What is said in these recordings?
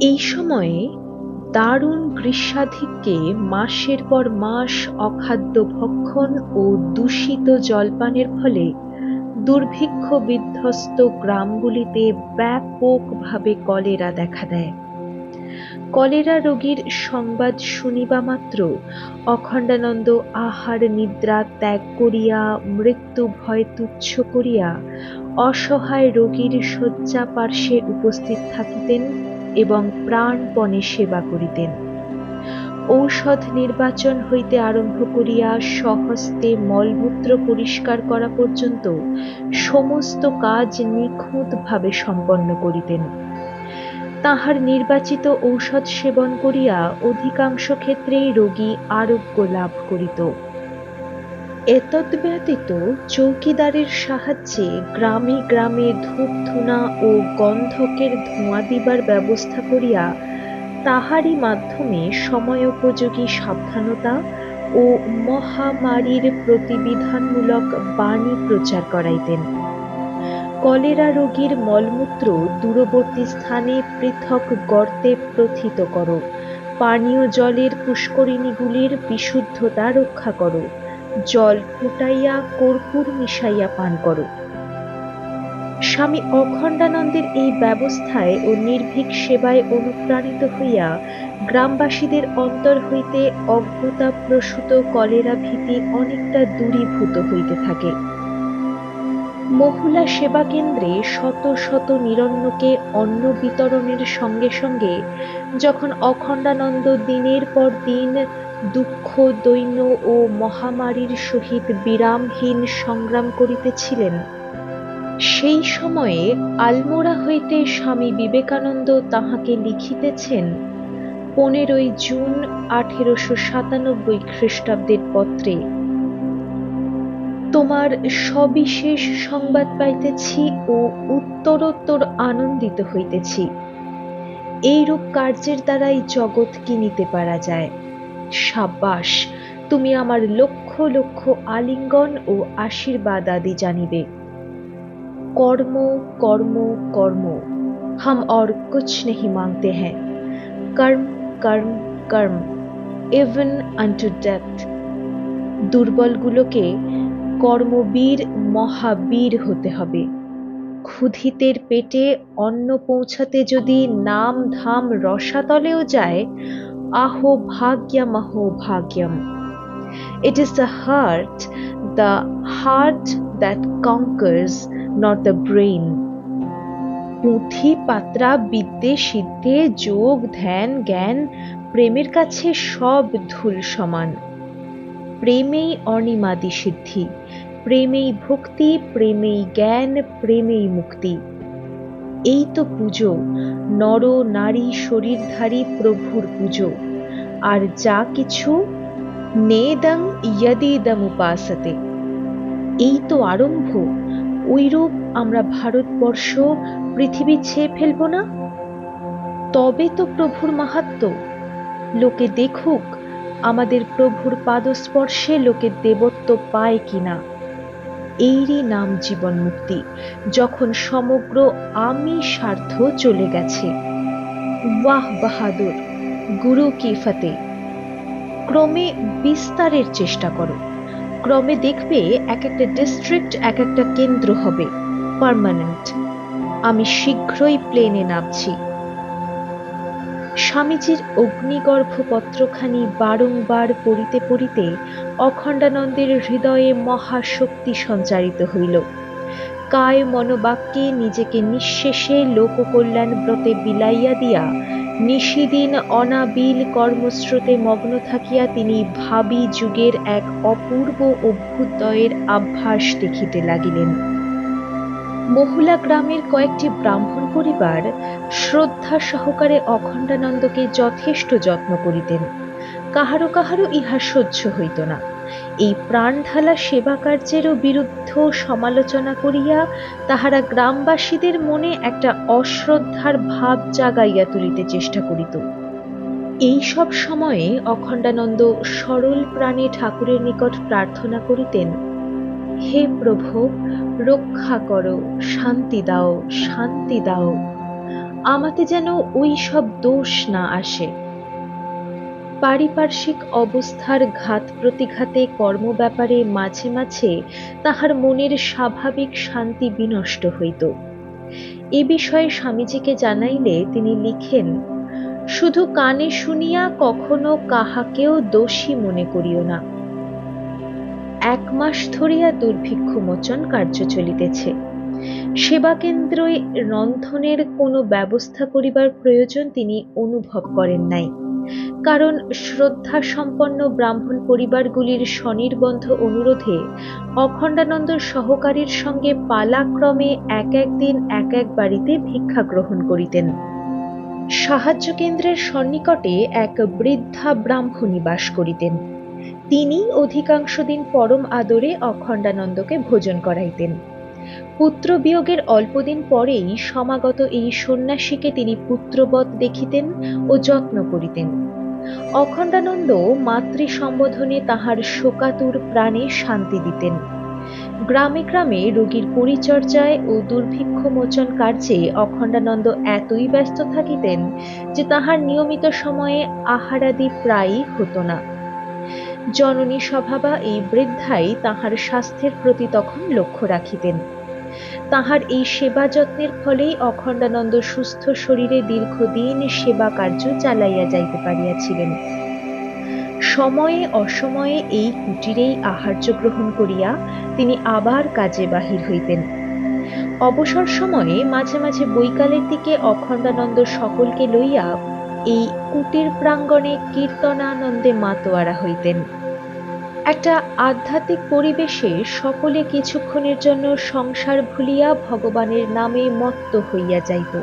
এই সময়ে দারুণ গ্রীষ্মাধিক্যে মাসের পর মাস অখাদ্য ভক্ষণ ও দূষিত জলপানের ফলে দুর্ভিক্ষ বিধ্বস্ত গ্রামগুলিতে ব্যাপকভাবে কলেরা দেখা দেয়। কলেরা রোগীর সংবাদ শুনিবা মাত্র অখণ্ডানন্দ আহার নিদ্রা ত্যাগ করিয়া, মৃত্যু ভয় তুচ্ছ করিয়া, অসহায় রোগীর শয্যা পার্শ্বে উপস্থিত থাকিতেন এবং প্রাণপণে সেবা করিতেন। ঔষধ নির্বাচন হইতে আরম্ভ করিয়া সহস্তে মলমূত্র পরিষ্কার করা পর্যন্ত সমস্ত কাজ নিখুঁতভাবে সম্পন্ন করিতেন। তাহার নির্বাচিত ঔষধ সেবন করিয়া অধিকাংশ ক্ষেত্রেই রোগী আরোগ্য লাভ করিত। এতদ্ব্যতীত চৌকিদারের সাহায্যে গ্রামে গ্রামে ধূপ ধুনা ও গন্ধকের ধোঁয়া দিবার ব্যবস্থা করিয়া তাহারই মাধ্যমে সময়োপযোগী সাবধানতা ও মহামারীর প্রতিবিধানমূলক বাণী প্রচার করাইতেন। কলেরা রোগীর মলমূত্র দূরবর্তী স্থানে পৃথক গর্তে প্রথিত করো, পানীয় জলের পুষ্করিণীগুলির বিশুদ্ধতা রক্ষা করো। জল ফুটাইয়া কর্পূর মিশাইয়া পান করো। স্বামী অখণ্ডানন্দের এই ব্যবস্থায় ও নির্ভীক সেবায় অনুপ্রাণিত হইয়া গ্রামবাসীদের অন্তর হইতে অজ্ঞতা প্রসূত কলেরা ভীতি অনেকটা দূরীভূত হইতে থাকে। মহুলা সেবা কেন্দ্রে শত শত নিরন্নকে অন্ন বিতরণের সঙ্গে সঙ্গে যখন অখণ্ডানন্দ দিনের পর দিন দুঃখ, দৈন্য ও মহামারীর সহিত বিরামহীন সংগ্রাম করিতেছিলেন। সেই সময়ে আলমোড়া হইতে স্বামী বিবেকানন্দ তাহাকে লিখিতেছেন, পনেরোই জুন আঠেরোশো সাতানব্বই খ্রিস্টাব্দের পত্রে, তোমার সবিশেষ সংবাদ পাইতেছি ও উত্তরোত্তর আনন্দিত হইতেছি। এইরূপ কার্যের দ্বারাই জগৎ কিনিতে পারা যায়। সাব্বাস তুমি আমার লক্ষ লক্ষ আলিঙ্গন ও আশীর্বাদ আদি জানিবে কর্ম কর্ম কর্ম हम और कुछ नहीं मांगते हैं कर्म कर्म कर्म ইভেন আনটু ডেথ দুর্বলগুলোকে কর্মবীর মহাবীর হতে হবে ক্ষুধিতের পেটে অন্ন পৌঁছাতে যদি নাম ধাম রসাতলেও যায় আহো ভাগ্যম আহো ভাগ্যম it is the heart the heart that conquers not the brain পুঁথি বিদ্যে সিদ্ধে যোগ ধ্যান জ্ঞান প্রেমের কাছে সব ধুল সমান প্রেমেই অনিমাদি সিদ্ধি প্রেমেই ভক্তি প্রেমেই জ্ঞান প্রেমেই মুক্তি এই তো পুজো। নর, নারী, শরীরধারী প্রভুর পুজো। আর যা কিছু নেদং ইয়দিদম উপাসতে। এই তো আরম্ভ। ওইরূপ আমরা ভারতবর্ষ, পৃথিবী ছেয়ে ফেলব না? তবে তো প্রভুর মাহাত্ম। লোকে দেখুক আমাদের প্রভুর পাদস্পর্শে লোকে দেবত্ব পায় কিনা। এরই নাম জীবন মুক্তি, যখন সমগ্র আমি স্বার্থ চলে গেছে। ওয়াহ বাহাদুর, গুরু কি ফতে। ক্রমে বিস্তারের চেষ্টা করো। ক্রমে দেখবে এক একটা ডিস্ট্রিক্ট এক একটা কেন্দ্র হবে পার্মানেন্ট আমি শীঘ্রই প্লেনে নামছি। স্বামীজির অগ্নিগর্ভ পত্রখানি বারংবার পড়িতে পড়িতে অখণ্ডানন্দের হৃদয়ে মহাশক্তি সঞ্চারিত হইল। কায় মনোবাক্যে নিজেকে নিঃশেষে লোককল্যাণ ব্রতে বিলাইয়া দিয়া নিশিদিন অনাবিল কর্মস্রোতে মগ্ন থাকিয়া তিনি ভাবি যুগের এক অপূর্ব অভ্যুদয়ের আভাস দেখিতে লাগিলেন। মহুলা গ্রামের কয়েকটি ব্রাহ্মণ পরিবার শ্রদ্ধা সহকারে অখণ্ডানন্দকে যথেষ্ট যত্ন করিতেন। কাহারো কাহারো ইহা সহ্য হইত না। এই প্রাণঢালা সেবা কার্যেরও বিরুদ্ধ সমালোচনা করিয়া তাহারা গ্রামবাসীদের মনে একটা অশ্রদ্ধার ভাব জাগাইয়া তুলিতে চেষ্টা করিত। এই সব সময়ে অখণ্ডানন্দ সরল প্রাণে ঠাকুরের নিকট প্রার্থনা করিতেন, হে প্রভু রক্ষা করো, শান্তি দাও শান্তি দাও। আমাতে যেন ওই সব দোষ না আসে। পারিপার্শ্বিক অবস্থার ঘাত প্রতিঘাতে কর্ম ব্যাপারে মাঝে মাঝে তাহার মনের স্বাভাবিক শান্তি বিনষ্ট হইত। এ বিষয়ে স্বামীজিকে জানাইলে তিনি লিখেন, শুধু কানে শুনিয়া কখনো কাহাকেও দোষী মনে করিও না। এক মাস ধরিয়া দুর্ভিক্ষ মোচন কার্য চলিতেছে। সেবা কেন্দ্রে রন্ধনের কোনো ব্যবস্থা করিবার প্রয়োজন তিনি অনুভব করেন নাই। কারণ শ্রদ্ধা সম্পন্ন ব্রাহ্মণ পরিবারগুলির স্বনির্বন্ধ অনুরোধে অখণ্ডানন্দ সহকারীর সঙ্গে পালাক্রমে এক এক দিন এক এক বাড়িতে ভিক্ষা গ্রহণ করিতেন। সাহায্য কেন্দ্রের সন্নিকটে এক বৃদ্ধা ব্রাহ্মণী বাস করিতেন। তিনি অধিকাংশ দিন পরম আদরে অখণ্ডানন্দকে ভোজন করাইতেন। পুত্র বিয়োগের অল্পদিন পরেই সমাগত এই সন্ন্যাসীকে তিনি পুত্রবৎ দেখিতেন ও যত্ন করিতেন। অখণ্ডানন্দ মাতৃ সম্বোধনে তাহার শোকাতুর প্রাণে শান্তি দিতেন। গ্রামে গ্রামে রোগীর পরিচর্যায় ও দুর্ভিক্ষ মোচন কার্যে অখণ্ডানন্দ এতই ব্যস্ত থাকিতেন যে তাহার নিয়মিত সময়ে আহারাদি প্রায়ই হতো না। জননী স্বভাবা এই বৃদ্ধাই তাহার স্বাস্থ্যের প্রতি তখন লক্ষ্য রাখিতেন। তাহার এই সেবা যত্নের ফলেই অখণ্ডানন্দ সুস্থ শরীরে দীর্ঘদিন সেবা কার্য চালাইয়া যাইতে পারিয়াছিলেন। সময়ে অসময়ে এই কুটিরেই আহার্য গ্রহণ করিয়া তিনি আবার কাজে বাহির হইতেন। অবসর সময়ে মাঝে মাঝে বৈকালের দিকে অখণ্ডানন্দ সকলকে লইয়া এই কুটির প্রাঙ্গণে কীর্তনানন্দে মাতোয়ারা হইতেন। একটা আধ্যাত্মিক পরিবেশে সকলে কিছুক্ষণের জন্য সংসার ভুলিয়া ভগবানের নামে মত্ত হইয়া যাইত।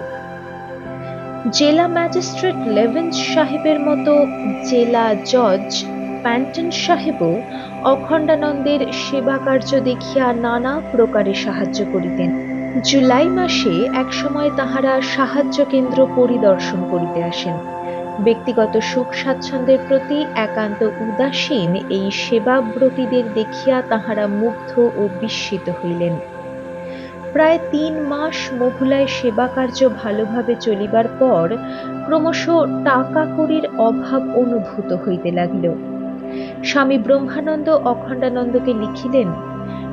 জেলা ম্যাজিস্ট্রেট লেভেন্স সাহেবের মতো জেলা জজ প্যান্টন সাহেবও অখণ্ডানন্দের সেবা কার্য দেখিয়া নানা প্রকারে সাহায্য করিতেন। জুলাই মাসে একসময় তাহারা সাহায্য কেন্দ্র পরিদর্শন করিতে আসেন। ব্যক্তিগত সুখ স্বাচ্ছন্দ্যের প্রতি একান্ত উদাসীন এই সেবাব্রতীদের দেখিয়া তাহারা মুগ্ধ ও বিস্মিত হইলেন। প্রায় তিন মাস মহুলায় সেবা কার্য ভালোভাবে চলিবার পর ক্রমশ টাকা কড়ির অভাব অনুভূত হইতে লাগিল। স্বামী ব্রহ্মানন্দ অখণ্ডানন্দকে লিখিলেন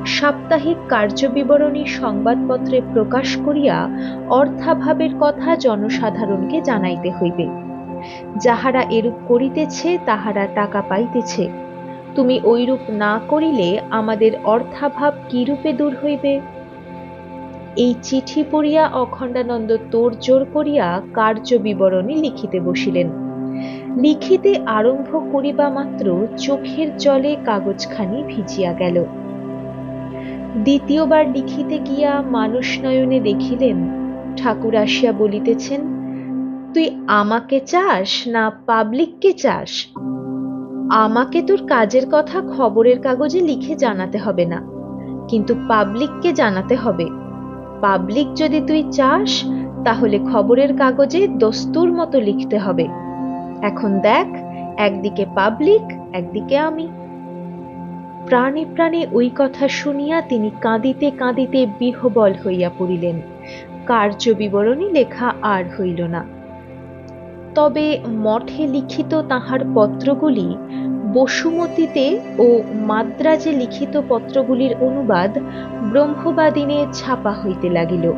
সাপ্তাহিক কার্যবিবরণী সংবাদপত্রে প্রকাশ করিয়া অর্থাভাবের কথা জনসাধারণকে জানাইতে হইবে। যাহারা এরূপ করিতেছে, তাহারা টাকা পাইতেছে। তুমি ঐরূপ না করিলে আমাদের অর্থাভাব কিরূপে দূর হইবে? এই চিঠি পড়িয়া অখণ্ডানন্দ তোড়জোড় করিয়া কার্য বিবরণী লিখিতে বসিলেন। লিখিতে আরম্ভ করিবা মাত্র চোখের জলে কাগজখানি ভিজিয়া গেল। দ্বিতীয়বার লিখিতে গিয়া মানুষ নয়নে দেখিলেন, ঠাকুর আসিয়া বলিতেছেন, তুই আমাকে চাস না পাবলিককে চাস? আমাকে তোর কাজের কথা খবরের কাগজে লিখে জানাতে হবে না, কিন্তু পাবলিককে জানাতে হবে। পাবলিক যদি তুই চাস, তাহলে খবরের কাগজে দস্তুর মতো লিখতে হবে। এখন দেখ, একদিকে পাবলিক, একদিকে আমি। প্রাণে প্রাণে ওই কথা শুনিয়া তিনি কাঁদিতে কাঁদিতে বিহবল হইয়া পড়িলেন। কার্য বিবরণী লেখা আর হইল না। তবে মঠে লিখিত তাহার পত্রগুলি বসুমতীতে ও মাদ্রাজে লিখিত পত্রগুলির অনুবাদ ব্রহ্মবাদিনে ছাপা হইতে লাগিল।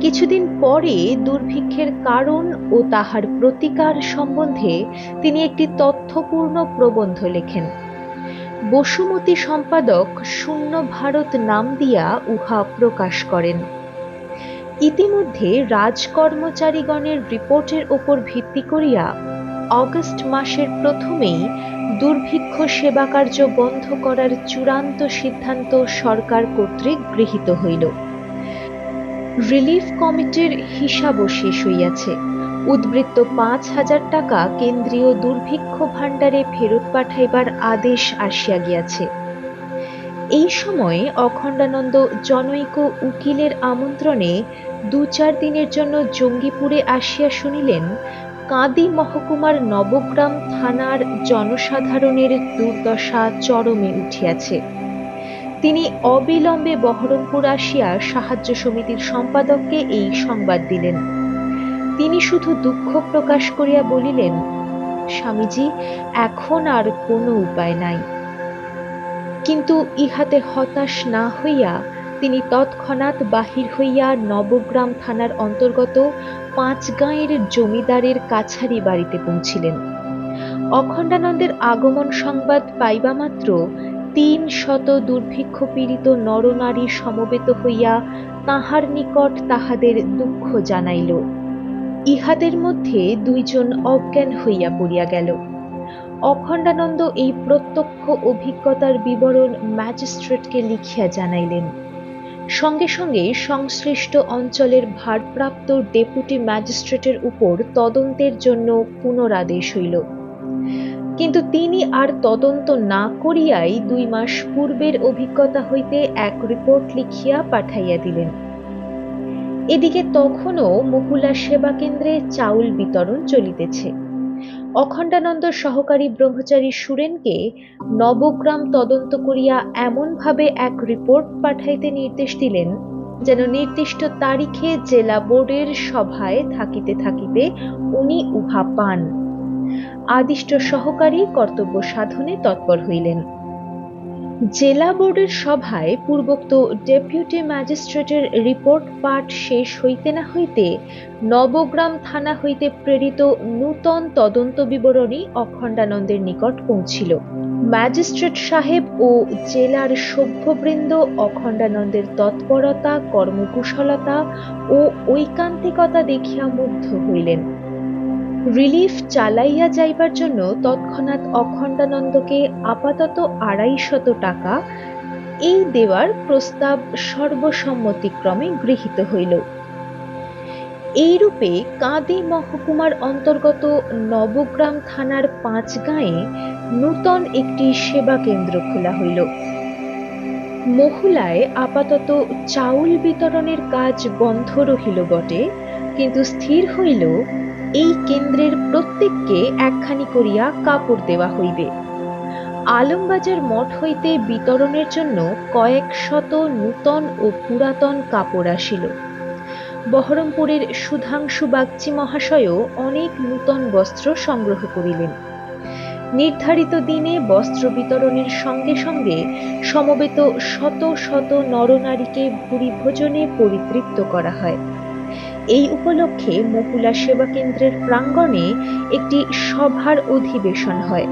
কিছুদিন পরে দুর্ভিক্ষের কারণ ও তাহার প্রতিকার সম্বন্ধে তিনি একটি তথ্যপূর্ণ প্রবন্ধ লেখেন। বসুমতী সম্পাদক শূন্য ভারত নাম দিয়া উহা প্রকাশ করেন। ইতিমধ্যে রাজকর্মচারীগণের রিপোর্টের ওপর ভিত্তি করিয়া অগস্ট মাসের প্রথমেই দুর্ভিক্ষ সেবা কার্য বন্ধ করার চূড়ান্ত সিদ্ধান্ত সরকার কর্তৃক গৃহীত হইল। রিলিফ কমিটির হিসাবও শেষ হইয়াছে। উদ্বৃত্ত পাঁচ হাজার টাকা কেন্দ্রীয় দুর্ভিক্ষ ভাণ্ডারে ফেরত পাঠাইবার আদেশ আসিয়া গিয়াছে। এই সময়ে অখণ্ডানন্দ জনৈক উকিলের আমন্ত্রণে দু চার দিনের জন্য জঙ্গিপুরে আসিয়া শুনিলেন, কাঁদি মহকুমার নবগ্রাম থানার জনসাধারণের দুর্দশা চরমে উঠিয়াছে। তিনি অবিলম্বে বহরমপুর আসিয়া সাহায্য সমিতির সম্পাদককে এই সংবাদ দিলেন। তিনি শুধু দুঃখ প্রকাশ করিয়া বলিলেন, স্বামীজি, এখন আর কোনো উপায় নাই। কিন্তু ইহাতে হতাশ না হইয়া তিনি তৎক্ষণাৎ বাহির হইয়া নবগ্রাম থানার অন্তর্গত পাঁচ গাঁয়ের জমিদারের কাছারি বাড়িতে পৌঁছিলেন। অখণ্ডানন্দের আগমন সংবাদ পাইবা মাত্র তিন শত দুর্ভিক্ষ পীড়িত নরনারী সমবেত হইয়া তাহার নিকট তাহাদের দুঃখ জানাইল। ইহাদের মধ্যে দুইজন অজ্ঞান হইয়া পড়িয়া গেল। অখণ্ডানন্দ এই প্রত্যক্ষ অভিজ্ঞতার বিবরণ ম্যাজিস্ট্রেটকে লিখিয়া জানাইলেন। সঙ্গে সঙ্গে সংশ্লিষ্ট অঞ্চলের ভারপ্রাপ্ত ডেপুটি ম্যাজিস্ট্রেটের উপর তদন্তের জন্য পুনরাদেশ হইল। কিন্তু তিনি আর তদন্ত না করিয়াই দুই মাস পূর্বের অভিজ্ঞতা হইতে এক রিপোর্ট লিখিয়া পাঠাইয়া দিলেন। এদিকে তখনও মহুলা সেবা কেন্দ্রে চাউল বিতরণ চলিতেছে। অখণ্ডানন্দ সহকারী ব্রহ্মচারী সুরেনকে নবগ্রাম তদন্ত করিয়া এমনভাবে এক রিপোর্ট পাঠাইতে নির্দেশ দিলেন, যেন নির্দিষ্ট তারিখে জেলা বোর্ডের সভায় থাকিতে থাকিতে উনি উহা পান। আদিষ্ট সহকারী কর্তব্য সাধনে তৎপর হইলেন। জেলা বোর্ডের সভায় পূর্বোক্ত ডেপুটি ম্যাজিস্ট্রেটের রিপোর্ট পাঠ শেষ হইতে না হইতে নবগ্রাম থানা হইতে প্রেরিত নূতন তদন্ত বিবরণী অখণ্ডানন্দের নিকট পৌঁছিল। ম্যাজিস্ট্রেট সাহেব ও জেলার সভ্যবৃন্দ অখণ্ডানন্দের তৎপরতা, কর্মকুশলতা ও ঐকান্তিকতা দেখিয়া মুগ্ধ হইলেন। রিলিফ চালাইয়া যাইবার জন্য তৎক্ষণাৎ অখণ্ডানন্দকে আপাতত আড়াইশত টাকা, এই দেওয়ার প্রস্তাব সর্বসম্মতিক্রমে গৃহীত হইল। এইরূপে কাঁদি মহকুমার অন্তর্গত নবগ্রাম থানার পাঁচ গাঁয়ে নূতন একটি সেবা কেন্দ্র খোলা হইল। মহুলায় আপাতত চাউল বিতরণের কাজ বন্ধ রহিল বটে, কিন্তু স্থির হইল এই কেন্দ্রের প্রত্যেককে একখানি করিয়া কাপড় দেওয়া হইবে। আলমবাজার মঠ হইতে বিতরণের জন্য কয়েক শত নূতন ও পুরাতন কাপড় আসিল। বহরমপুরের সুধাংশু বাগচি মহাশয়ও অনেক নূতন বস্ত্র সংগ্রহ করিলেন। নির্ধারিত দিনে বস্ত্র বিতরণের সঙ্গে সঙ্গে সমবেত শত শত নরনারীকে ভুরি ভোজনে পরিতৃপ্ত করা হয়। এই উপলক্ষে মহুলা সেবা কেন্দ্রের প্রাঙ্গণে একটি সভার অধিবেশন হয়।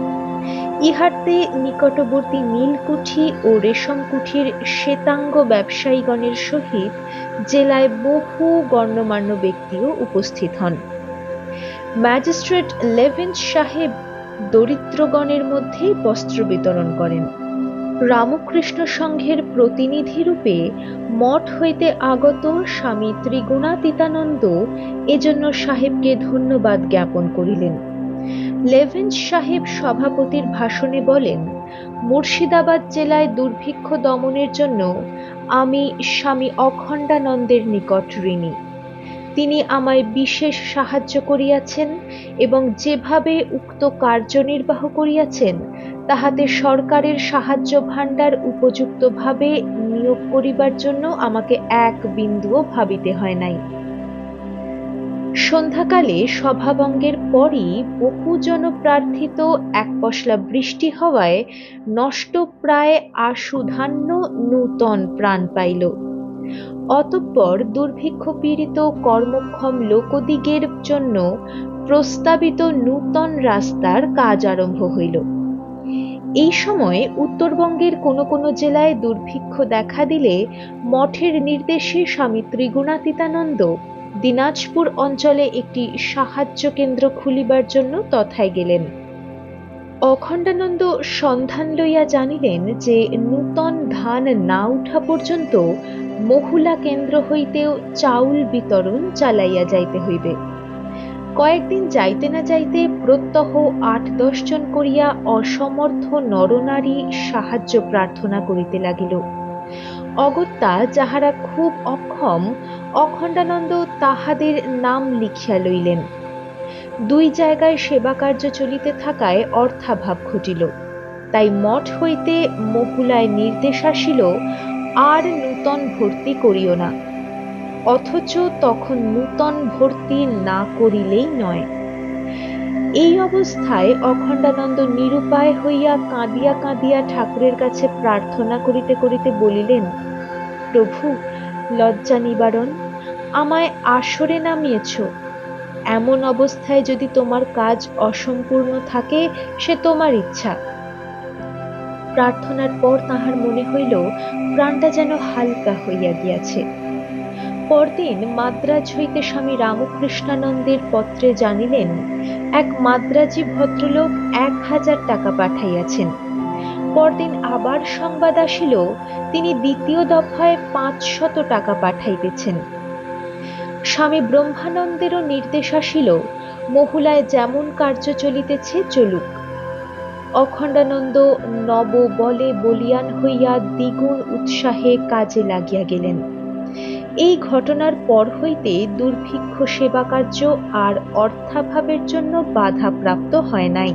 ইহাতে নিকটবর্তী নীলকুঠি ও রেশম কুঠির শ্বেতাঙ্গ ব্যবসায়ীগণের সহিত জেলায় বহু গণ্যমান্য ব্যক্তিও উপস্থিত হন। ম্যাজিস্ট্রেট লেভেন্স সাহেব দরিদ্রগণের মধ্যে বস্ত্র বিতরণ করেন। রামকৃষ্ণ সংঘের প্রতিনিধি রূপে মঠ হইতে আগত স্বামী ত্রিগুণাতীতানন্দ এজন্য সাহেবকে ধন্যবাদ জ্ঞাপন করিলেন। লেভেন্স সাহেব সভাপতির ভাষণে বলেন, মুর্শিদাবাদ জেলায় দুর্ভিক্ষ দমনের জন্য আমি স্বামী অখণ্ডানন্দের নিকট ঋণী। তিনি আমায় বিশেষ সাহায্য করিয়াছেন এবং যেভাবে উক্ত কার্যনির্বাহ করিয়াছেন, তাহাতে সরকারের সাহায্য ভাণ্ডার উপযুক্তভাবে নিয়োগ করিবার জন্য আমাকে এক বিন্দুও ভাবিতে হয় নাই। সন্ধ্যাকালে সভাভঙ্গের পরই বহুজন প্রার্থিত এক পশলা বৃষ্টি হওয়ায় নষ্ট প্রায় আশু ধান্য নূতন প্রাণ পাইল। অতঃপর দুর্ভিক্ষ পীড়িত কর্মক্ষম লোকদিগের জন্য প্রস্তাবিত নূতন রাস্তার কাজ আরম্ভ হইল। এই সময় উত্তরবঙ্গের কোনো কোনো জেলায় দুর্ভিক্ষ দেখা দিলে মঠের নির্দেশে স্বামী ত্রিগুণাতীতানন্দ দিনাজপুর অঞ্চলে একটি সাহায্য কেন্দ্র খুলিবার জন্য তথায় গেলেন। অখণ্ডানন্দ সন্ধান লইয়া জানিলেন যে নূতন ধান না উঠা পর্যন্ত মহুলা কেন্দ্র হইতেও চাউল বিতরণ চালাইয়া যাইতে হইবে। কয়েকদিন যাইতে না যাইতে প্রত্যহ আট দশ জন করিয়া অসমর্থ নরনারী সাহায্য প্রার্থনা করিতে লাগিল। অগত্যা যাহারা খুব অক্ষম, অখণ্ডানন্দ তাহাদের নাম লিখিয়া লইলেন। দুই জায়গায় সেবা কার্য চলিতে থাকায় অর্থাভাব ঘটিল। তাই মঠ হইতে মহুলায় নির্দেশ আসিল আর নূতন ভর্তি করিও না। অথচ তখন নূতন ভর্তি না করিলেই নয়। এই অবস্থায় অখণ্ডানন্দ নিরুপায় হইয়া কাঁদিয়া কাঁদিয়া ঠাকুরের কাছে প্রার্থনা করিতে করিতে বলিলেন, প্রভু, লজ্জা নিবারণ, আমায় আসরে নামিয়েছ। এমন অবস্থায় যদি তোমার কাজ অসম্পূর্ণ থাকে, সে তোমার ইচ্ছা। প্রার্থনার পর তাহার মনে হইল, প্রাণটা যেন হালকা হইয়া গিয়াছে। পরদিন মাদ্রাজ হইতে স্বামী রামকৃষ্ণানন্দের পত্রে জানিলেন, এক মাদ্রাজি ভদ্রলোক এক হাজার টাকা পাঠাইয়াছেন। পরদিন আবার সংবাদ আসিল, তিনি দ্বিতীয় দফায় পাঁচশত টাকা পাঠাইতেছেন। স্বামী ব্রহ্মানন্দেরও নির্দেশ আসিল, মহুলায় যেমন কার্য চলিতেছে চলুক। অখণ্ডানন্দ নব বলে বলিয়ান হইয়া দ্বিগুণ উৎসাহে কাজে লাগিয়া গেলেন। এই ঘটনার পর হইতে দুর্ভিক্ষ সেবা কার্য আর অর্থাভাবের জন্য বাধা প্রাপ্ত হয় নাই।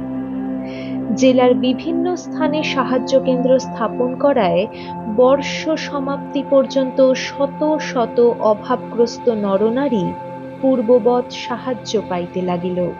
জেলার বিভিন্ন স্থানে সাহায্য কেন্দ্র স্থাপন করায় বর্ষ সমাপ্তি পর্যন্ত শত শত অভাবগ্রস্ত নরনারী পূর্ববৎ সাহায্য পাইতে লাগিল।